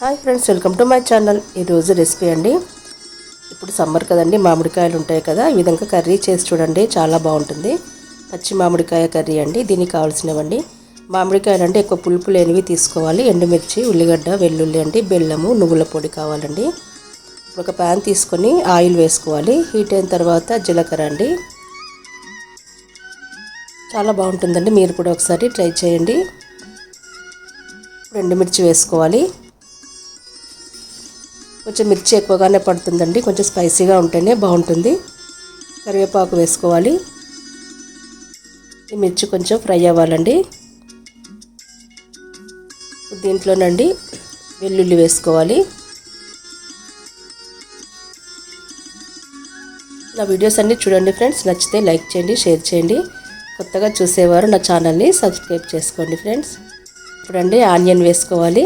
Hi friends welcome to my channel. ఈరోజు recipe అండి. ఇప్పుడు సమ్మర్ కదండి మామిడికాయలు ఉంటాయి కదా ఈ విధంగా కర్రీ చేసి చూడండి చాలా బాగుంటుంది. పచ్చి మామిడికాయ కర్రీ అండి దీనికి కావాల్సినవండి. మామిడికాయలు అంటే ఎక్కువ పులుపు లేనివి తీసుకోవాలి. ఎండుమిర్చి ఉల్లిగడ్డ వెల్లుల్లి అండి బెల్లము నువ్వుల పొడి కావాలండి. ఇప్పుడు ఒక ప్యాన్ తీసుకొని ఆయిల్ వేసుకోవాలి. హీట్ అయిన తర్వాత జీలకర్ర అండి. చాలా బాగుంటుందండి మీరు కూడా ఒకసారి ట్రై చేయండి. రెండు మిర్చి వేసుకోవాలి. కొంచెం మిర్చి ఎక్కువగానే పడుతుందండి. కొంచెం స్పైసీగా ఉంటేనే బాగుంటుంది. కరివేపాకు వేసుకోవాలి. ఈ మిర్చి కొంచెం ఫ్రై అవ్వాలండి. దీంట్లోనండి వెల్లుల్లి వేసుకోవాలి. నా వీడియోస్ అన్నీ చూడండి ఫ్రెండ్స్. నచ్చితే లైక్ చేయండి షేర్ చేయండి. కొత్తగా చూసేవారు నా ఛానల్ని సబ్స్క్రైబ్ చేసుకోండి ఫ్రెండ్స్. ఇప్పుడండి ఆనియన్ వేసుకోవాలి.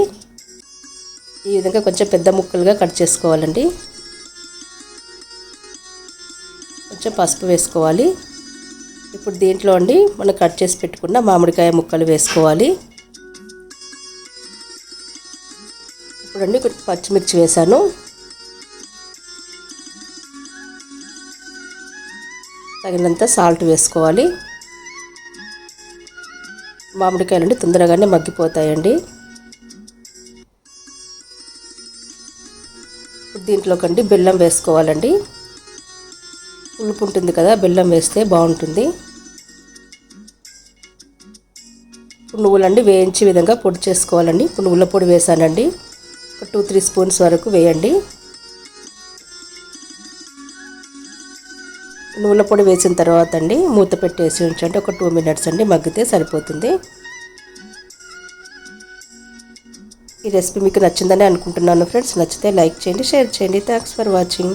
ఈ విధంగా కొంచెం పెద్ద ముక్కలుగా కట్ చేసుకోవాలండి. కొంచెం పసుపు వేసుకోవాలి. ఇప్పుడు దీంట్లో అండి మనం కట్ చేసి పెట్టుకున్న మామిడికాయ ముక్కలు వేసుకోవాలి. ఇప్పుడండి కొంచెం పచ్చిమిర్చి వేసాను. తగినంత సాల్ట్ వేసుకోవాలి. మామిడికాయలు అండి తొందరగానే మగ్గిపోతాయండి. దీంట్లోకండి బెల్లం వేసుకోవాలండి. పులుపు ఉంటుంది కదా బెల్లం వేస్తే బాగుంటుంది. పునుగులండి నువ్వులండి వేయించే విధంగా పొడి చేసుకోవాలండి. పునుగుల పొడి వేసానండి. ఒక టూ త్రీ స్పూన్స్ వరకు వేయండి. పునుగుల పొడి వేసిన తర్వాత అండి మూత పెట్టేసి ఉంచండి. ఒక టూ మినిట్స్ అండి మగ్గితే సరిపోతుంది. ఈ రెసిపీ మీకు నచ్చిందని అనుకుంటున్నాను ఫ్రెండ్స్. నచ్చితే లైక్ చేయండి షేర్ చేయండి. Thanks for watching